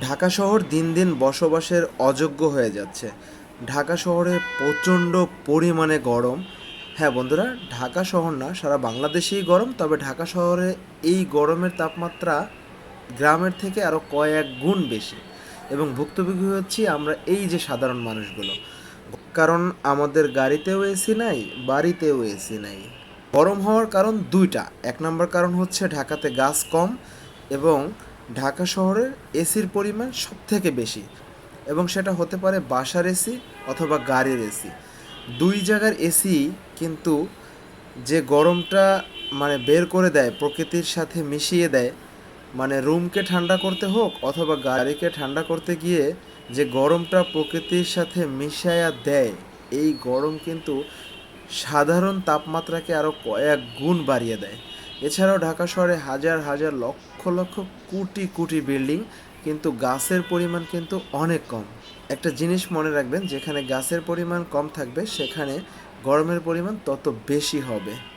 ঢাকা শহর দিন দিন বসবাসের অযোগ্য হয়ে যাচ্ছে। ঢাকা শহরে প্রচণ্ড পরিমাণে গরম। হ্যাঁ বন্ধুরা, ঢাকা শহর না, সারা বাংলাদেশেই গরম, তবে ঢাকা শহরে এই গরমের তাপমাত্রা গ্রামের থেকে আরও কয়েক গুণ বেশি। এবং ভুক্তভোগী হচ্ছি আমরা এই যে সাধারণ মানুষগুলো। কারণ আমাদের গাড়িতেও এসি নাই, বাড়িতেও এসি নাই। গরম হওয়ার কারণ দুইটা। এক নম্বর কারণ হচ্ছে ঢাকাতে গাছ কম এবং ঢাকা শহরের এসির পরিমাণ সব থেকে বেশি এবং সেটা হতে পারে বাসার এসি অথবা গাড়ির এসি। দুই জায়গার এসি কিন্তু যে গরমটা মানে বের করে দেয়, প্রকৃতির সাথে মিশিয়ে দেয় মানে রুমকে ঠান্ডা করতে হোক অথবা গাড়িকে ঠান্ডা করতে গিয়ে যে গরমটা প্রকৃতির সাথে মিশায়া দেয়, এই গরম কিন্তু সাধারণ তাপমাত্রাকে আরও কয়েক গুণ বাড়িয়ে দেয়। এছাড়াও ঢাকা শহরে হাজার হাজার লক্ষ লক্ষ কোটি কোটি বিল্ডিং, কিন্তু গাছের পরিমাণ কিন্তু অনেক কম। একটা জিনিস মনে রাখবেন, যেখানে গাছের পরিমাণ কম থাকবে, সেখানে গরমের পরিমাণ তত বেশি হবে।